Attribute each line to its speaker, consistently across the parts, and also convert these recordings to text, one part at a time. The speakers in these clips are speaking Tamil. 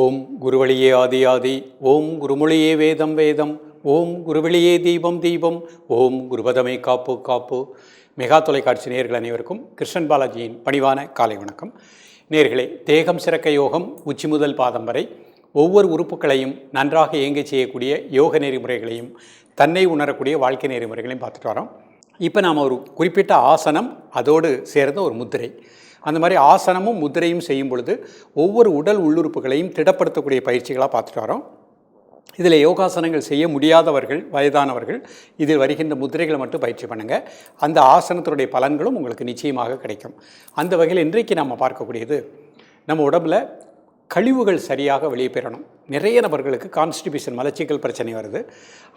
Speaker 1: ஓம் குருவழியே ஆதி ஆதி ஓம் குருமொழியே வேதம் வேதம் ஓம் குருவழியே தீபம் தீபம் ஓம் குருபதமே காப்பு காப்பு. மெகா தொலைக்காட்சி நேர்கள் அனைவருக்கும் கிருஷ்ணன் பாலாஜியின் பணிவான காலை வணக்கம். நேர்களே தேகம் சிறக்க யோகம் உச்சி முதல் பாதம் வரை ஒவ்வொரு உறுப்புகளையும் நன்றாக இயங்கச் செய்யக்கூடிய யோக நெறிமுறைகளையும் தன்னை உணரக்கூடிய வாழ்க்கை நெறிமுறைகளையும் பார்த்துட்டு வரோம். இப்போ நாம் ஒரு குறிப்பிட்ட ஆசனம் அதோடு சேர்ந்த ஒரு முத்திரை. அந்த மாதிரி ஆசனமும் முத்திரையும் செய்யும் பொழுது ஒவ்வொரு உடல் உள்ளுறுப்புகளையும் திடப்படுத்தக்கூடிய பயிற்சிகளாக பார்த்துட்டு வரோம். இதில் யோகாசனங்கள் செய்ய முடியாதவர்கள் வயதானவர்கள் இதில் வருகின்ற முதிரைகளை மட்டும் பயிற்சி பண்ணுங்கள் அந்த ஆசனத்தினுடைய பலன்களும் உங்களுக்கு நிச்சயமாக கிடைக்கும். அந்த வகையில் இன்றைக்கு நம்ம பார்க்கக்கூடியது நம்ம உடம்புல கழிவுகள் சரியாக வெளியே பெறணும். நிறைய நபர்களுக்கு கான்ஸ்டிபியூஷன் மலச்சிக்கல் பிரச்சனை வருது.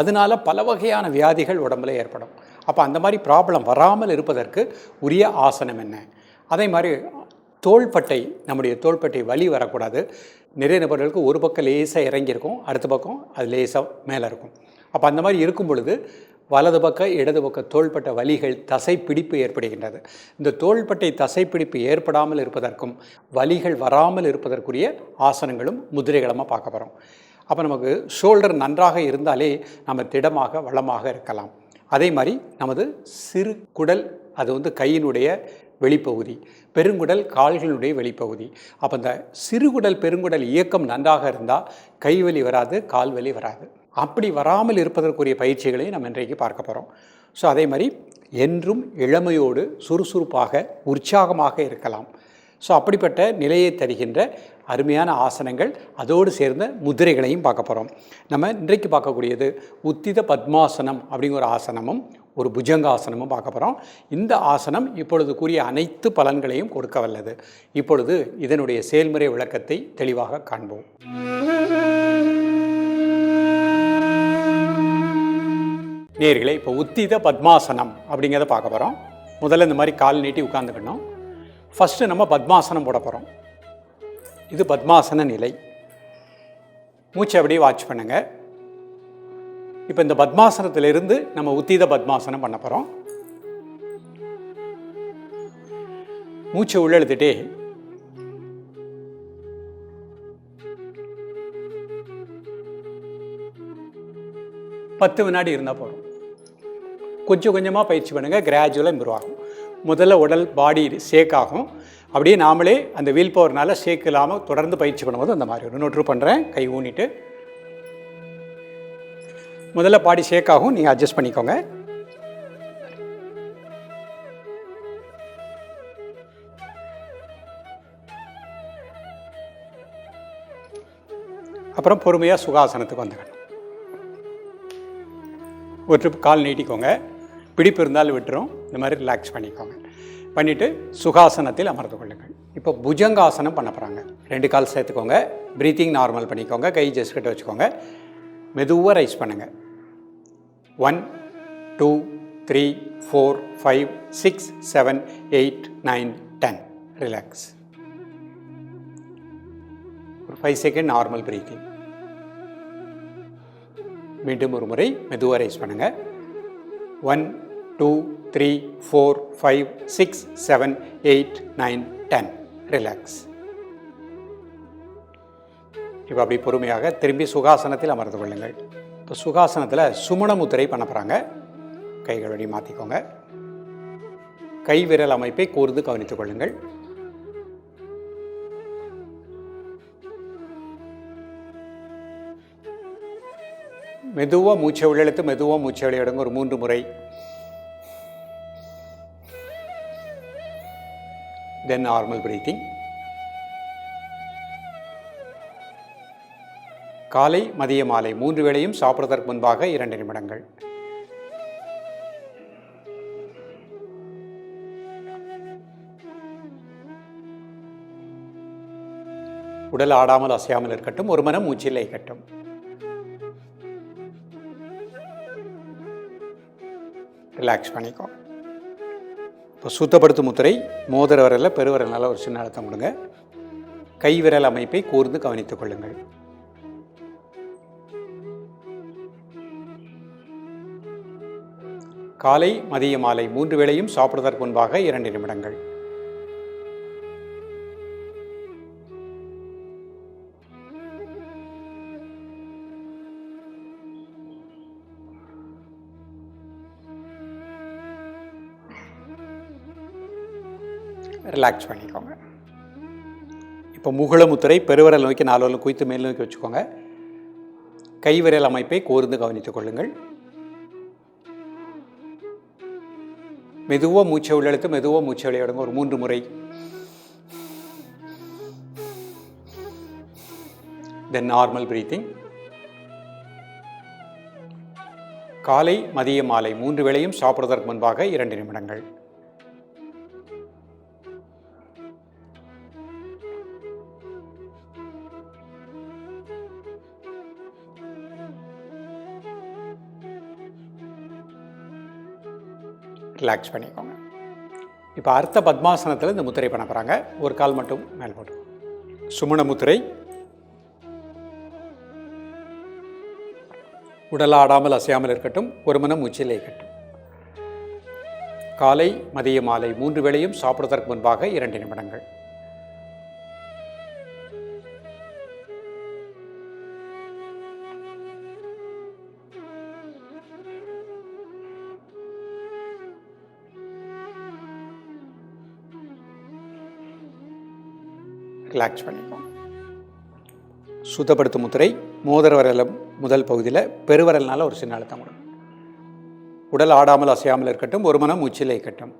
Speaker 1: அதனால பல வகையான வியாதிகள் உடம்புல ஏற்படும். அப்போ அந்த மாதிரி ப்ராப்ளம் வராமல் இருப்பதற்கு உரிய ஆசனம் என்ன? அதே மாதிரி தோள்பட்டை நம்முடைய தோள்பட்டை வலி வரக்கூடாது. நிறைய நபர்களுக்கு ஒரு பக்கம் லேசாக இறங்கியிருக்கும் அடுத்த பக்கம் அது லேசாக மேலே இருக்கும். அப்போ அந்த மாதிரி இருக்கும் பொழுது வலது பக்கம் இடது பக்கம் தோள்பட்ட வலிகள் தசைப்பிடிப்பு ஏற்படுகின்றது. இந்த தோள்பட்டை தசைப்பிடிப்பு ஏற்படாமல் இருப்பதற்கும் வலிகள் வராமல் இருப்பதற்குரிய ஆசனங்களும் முதிரைகளமாக பார்க்க போகிறோம் அப்போ நமக்கு ஷோல்டர் நன்றாக இருந்தாலே நம்ம திடமாக வளமாக இருக்கலாம். அதே மாதிரி நமது சிறு குடல் அது வந்து கையினுடைய வெளிப்பகுதி பெருங்குடல் கால்களுடைய வெளிப்பகுதி. அப்போ இந்த சிறுகுடல் பெருங்குடல் இயக்கம் நன்றாக இருந்தால் கைவலி வராது கால்வலி வராது. அப்படி வராமல் இருப்பதற்குரிய பயிற்சிகளை நம்ம இன்றைக்கு பார்க்க போகிறோம் ஸோ அதே மாதிரி என்றும் இளமையோடு சுறுசுறுப்பாக உற்சாகமாக இருக்கலாம். ஸோ அப்படிப்பட்ட நிலையை தருகின்ற அருமையான ஆசனங்கள் அதோடு சேர்ந்த முதிரைகளையும் பார்க்க போகிறோம் நம்ம இன்றைக்கு பார்க்கக்கூடியது உத்தித பத்மாசனம் அப்படிங்கிற ஒரு ஆசனமும் ஒரு புஜங்காசனமும் பார்க்க போகிறோம் இந்த ஆசனம் இப்பொழுது கூறிய அனைத்து பலன்களையும் கொடுக்க வல்லது. இப்பொழுது இதனுடைய செயல்முறை விளக்கத்தை தெளிவாக காண்போம். நேர்களை இப்போ உத்தித பத்மாசனம் அப்படிங்கிறத பார்க்க போகிறோம் முதல்ல இந்த மாதிரி கால் நீட்டி உட்காந்துக்கணும் ஃபஸ்ட்டு நம்ம பத்மாசனம் போட போகிறோம் இது பத்மாசன நிலை. மூச்சை அப்படியே வாட்ச் பண்ணுங்கள் இப்போ இந்த பத்மாசனத்திலிருந்து நம்ம உத்தீத பத்மாசனம் பண்ண போகிறோம் மூச்சை உள்ளெழுத்துட்டே பத்து வினாடி இருந்தால் போதும். கொஞ்சம் கொஞ்சமாக பயிற்சி பண்ணுங்கள் கிராஜுவலாக இம்ப்ரூவ் ஆகும். முதல்ல உடல் பாடி ஷேக் ஆகும். அப்படியே நாமளே அந்த வீல் போகிறனால ஷேக் இல்லாமல் தொடர்ந்து பயிற்சி பண்ணும்போது அந்த மாதிரி ஒரு நோட்ரு பண்ணுறேன் கை ஊனிட்டு முதல்ல பாடி ஷேக் ஆகும் நீங்கள் அட்ஜஸ்ட் பண்ணிக்கோங்க. அப்புறம் பொறுமையாக சுகாசனத்துக்கு வந்துக்கணும். ஒரு ட்ரிப் கால் நீட்டிக்கோங்க. பிடிப்பு இருந்தாலும் விட்டுரும். இந்த மாதிரி ரிலாக்ஸ் பண்ணிக்கோங்க. பண்ணிவிட்டு சுகாசனத்தில் அமர்ந்து கொள்ளுங்கள். இப்போ புஜங்காசனம் பண்ண போகிறாங்க ரெண்டு கால் சேர்த்துக்கோங்க. ப்ரீத்திங் நார்மல் பண்ணிக்கோங்க. கை ஜஸ்ட் வச்சுக்கோங்க. மெதுவாக ரைஸ் பண்ணுங்கள் one two three four five six seven eight nine ten. Relax ஒரு ஃபைவ் செகண்ட் நார்மல் பிரீத்திங் மீண்டும் ஒரு முறை மெதுவாக ரைஸ் பண்ணுங்கள் one two three four five six seven eight nine ten. Relax இப்போ அப்படி பொறுமையாக திரும்பி சுகாசனத்தில் அமர்ந்து கொள்ளுங்கள். இப்போ சுகாசனத்தில் சுமண முத்திரை பண்ண போகிறாங்க கைகள் வழி மாற்றிக்கோங்க கை விரல் அமைப்பை கூர்ந்து கவனித்துக் கொள்ளுங்கள். மெதுவாக மூச்சை உள்ளெழுத்து மெதுவாக மூச்சை விளையாடுங்க ஒரு மூன்று முறை. தென் நார்மல் பிரீத்திங் காலை மதிய மாலை மூன்று வேளையும் சாப்பிடுவதற்கு முன்பாக இரண்டு நிமிடங்கள். உடல் ஆடாமல் அசையாமல் இருக்கட்டும் ஒரு மனம் மூச்சில்லை இருக்கட்டும். ரிலாக்ஸ் பண்ணிக்கோ. இப்போ சுத்தப்படுத்தும் முத்திரை மோதிர விரலில் பெருவிரலால் ஒரு சின்ன அழுத்தம் கொடுங்க. கைவிரல் அமைப்பை கூர்ந்து கவனித்துக் கொள்ளுங்கள். காலை மதிய மாலை மூன்று வேளையும் சாப்பிடுவதற்கு முன்பாக இரண்டு நிமிடங்கள். ரிலாக்ஸ் பண்ணிக்கோங்க. இப்போ முகுளமுத்துறை பெருவரல் நோக்கி நாலு குய்த்து மேல் நோக்கி வச்சுக்கோங்க. கைவிரல் அமைப்பை கோர்ந்து கவனித்துக் கொள்ளுங்கள். மெதுவாக மூச்சை உள்ளெழுத்து மெதுவாக மூச்சை விளையாடுங்க ஒரு மூன்று முறை. தென் நார்மல் பிரீத்திங் காலை மதிய மாலை மூன்று வேளையும் சாப்பிடுவதற்கு முன்பாக இரண்டு நிமிடங்கள். ரிலாக்ஸ் பண்ணிக்கோங்க. இப்போ அர்த்த பத்மாசனத்தில் இந்த முத்திரை பண்ண போகிறாங்க ஒரு கால் மட்டும் மேல் போட்டு. சுமண முத்திரை. உடல் ஆடாமல் அசையாமல் இருக்கட்டும். ஒரு மனம் உச்சிலே இருக்கட்டும். காலை மதிய மாலை மூன்று வேளையும் சாப்பிடுவதற்கு முன்பாக இரண்டு நிமிடங்கள். ரிலாக்ஸ் பண்ணிக்கும் சுத்தப்படுத்தும் முத்திரை மோதிர வரல முதல் பகுதியில் பெருவரல்னால ஒரு சின்ன அழுத்தம் கொடுக்கும் உடல் ஆடாமல் அசையாமல் இருக்கட்டும் ஒரு மனம் உச்சிலை இருக்கட்டும்.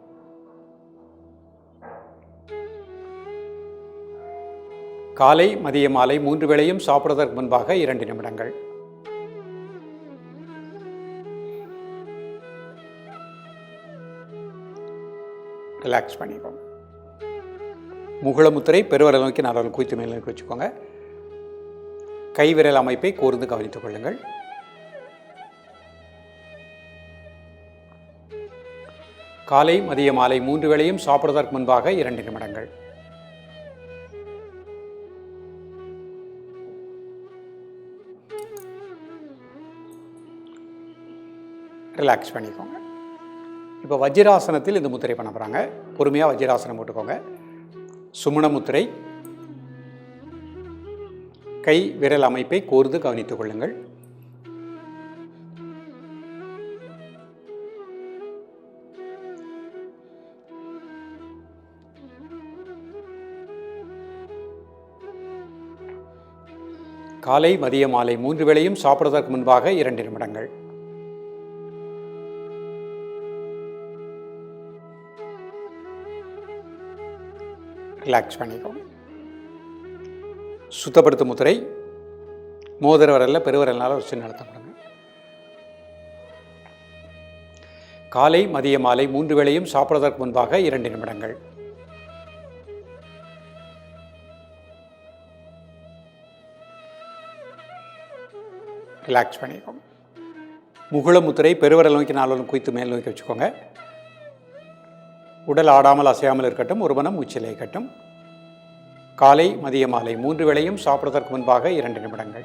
Speaker 1: காலை மதிய மாலை மூன்று வேளையும் சாப்பிடுவதற்கு முன்பாக இரண்டு நிமிடங்கள். ரிலாக்ஸ் பண்ணிப்போம் முகுளமுத்திரை பெருவரல் நோக்கி நாலு குவித்து மேல் நோக்கி வச்சுக்கோங்க. கைவிரல் அமைப்பை கூர்ந்து கவனித்துக் கொள்ளுங்கள். காலை மதிய மாலை மூன்று வேளையும் சாப்பிடுவதற்கு முன்பாக இரண்டு நிமிடங்கள். ரிலாக்ஸ் பண்ணிக்கோங்க. இப்போ வஜ்ராசனத்தில் இந்த முத்திரை பண்ண போகிறாங்க பொறுமையாக வஜ்ராசனம் போட்டுக்கோங்க. சுமணமுத்திரை. கை விரல் அமைப்பை கூர்ந்து கவனித்துக் கொள்ளுங்கள். காலை மதிய மாலை மூன்று வேளையும் சாப்பிடுவதற்கு முன்பாக இரண்டு நிமிடங்கள். ரிலாக்ஸ் பண்ணிக்கும் சுத்தப்படுத்தும் முத்திரை. மோதிர வரலில் பெருவரல்னால ஒரு சின்ன அழுத்தம் கொடுங்க. காலை மதிய மாலை மூன்று வேளையும் சாப்பிடுவதற்கு முன்பாக இரண்டு நிமிடங்கள். ரிலாக்ஸ் பண்ணிக்கோங்க முகுள முத்திரை பெருவரல் நோக்கி நாலு குவித்து மேல் நோக்கி வச்சுக்கோங்க. உடல் ஆடாமல் அசையாமல் இருக்கட்டும் ஒரு மனம் உச்சிலே இருக்கட்டும் காலை மதிய மாலை மூன்று வேளையும் சாப்பிடுவதற்கு முன்பாக இரண்டு நிமிடங்கள்.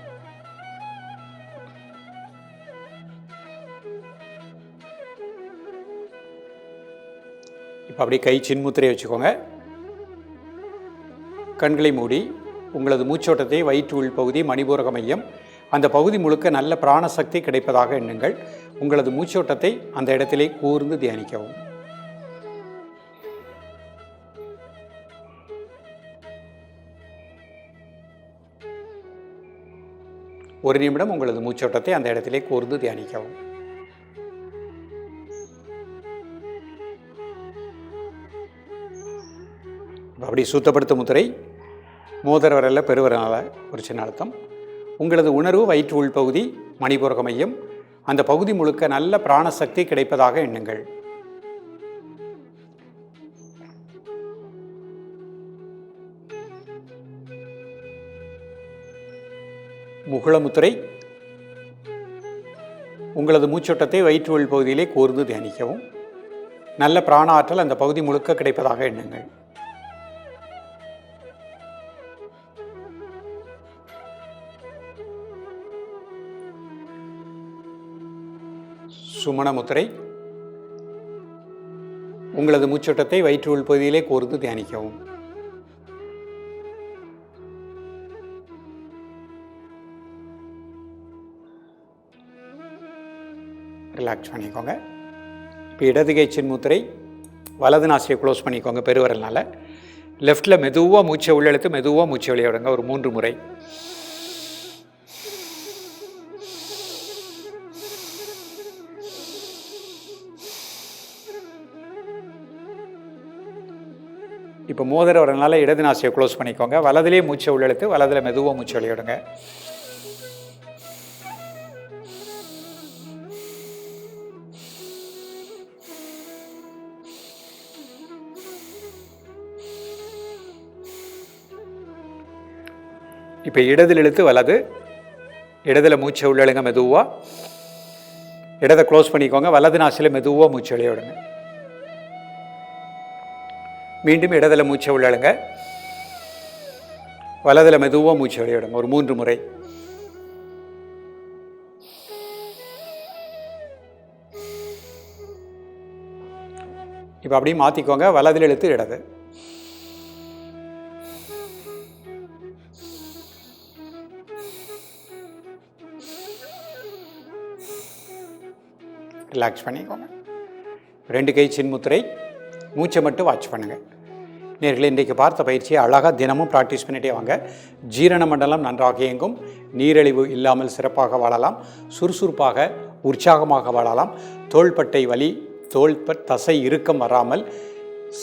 Speaker 1: இப்போ அப்படியே கை சின்முத்திரையை வச்சுக்கோங்க. கண்களை மூடி உங்களது மூச்சோட்டத்தை வயிற்று உள் பகுதி மணிபூரக மையம் அந்த பகுதி முழுக்க நல்ல பிராணசக்தி கிடைப்பதாக எண்ணுங்கள். உங்களது மூச்சோட்டத்தை அந்த இடத்திலே கூர்ந்து தியானிக்கவும். ஒரு நிமிடம் உங்களது மூச்சோட்டத்தை அந்த இடத்திலே கூர்ந்து தியானிக்கவும். அப்படி சுத்தப்படுத்தும் முத்திரை மோதிர வரல பெருவரால ஒரு சின்ன அழுத்தம். உங்களது உணர்வு வயிற்று உள்பகுதி மணிபுரக மையம் அந்த பகுதி முழுக்க நல்ல பிராணசக்தி கிடைப்பதாக எண்ணுங்கள். முகுளமுத்திரை. உங்களது மூச்சோட்டத்தை வயிற்றுவள் பகுதியிலே கூர்ந்து தியானிக்கவும். நல்ல பிராண ஆற்றல் அந்த பகுதி முழுக்க கிடைப்பதாக எண்ணுங்கள். சுமணமுத்திரை. உங்களது மூச்சோட்டத்தை வயிற்றுவள் பகுதியிலே கூர்ந்து தியானிக்கவும். ரிலாக்ஸ் பண்ணிக்கோங்க. இப்போ இடது கை முத்திரை வலது நாசியை க்ளோஸ் பண்ணிக்கோங்க பெருவரல்னால.
Speaker 2: லெஃப்டில் மெதுவாக மூச்சை உள்ளெழுத்து மெதுவாக மூச்சை வெளியே விடுங்க. ஒரு மூன்று முறை. இப்போ மோதிர வரனால இடது நாசியை க்ளோஸ் பண்ணிக்கோங்க. வலதுலேயே மூச்சை உள்ளெழுத்து வலதில் மெதுவாக மூச்சை வெளியே இப்போ இடதில் இழுத்து வலது. இடதில் மூச்சை உள்ளழுங்க மெதுவாக இடதை க்ளோஸ் பண்ணிக்கோங்க. வலது நாசியில் மெதுவாக மூச்சு வெளியே விடுங்க. மீண்டும் இடதில் மூச்சை உள்ளழுங்க. வலதில் மெதுவாக மூச்சு வெளியே விடுங்க. ஒரு மூன்று முறை. இப்போ அப்படியே மாற்றிக்கோங்க வலதில் இழுத்து இடது. ரிலாக்ஸ் பண்ணிக்கோங்க. ரெண்டு கை சின்முத்திரை மூச்சை மட்டும் வாட்ச் பண்ணுங்கள் நேர்களை இன்றைக்கு பார்த்த பயிற்சியை அழகாக தினமும் ப்ராக்டிஸ் பண்ணிட்டே வாங்க. ஜீரண மண்டலம் நன்றாக இயங்கும். நீரிழிவு இல்லாமல் சிறப்பாக வாழலாம். சுறுசுறுப்பாக உற்சாகமாக வாழலாம். தோள்பட்டை வலி தோள்பட் தசை இறுக்கம் வராமல்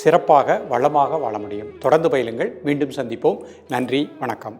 Speaker 2: சிறப்பாக வளமாக வாழ முடியும். தொடர்ந்து பயிலுங்கள். மீண்டும் சந்திப்போம். நன்றி வணக்கம்.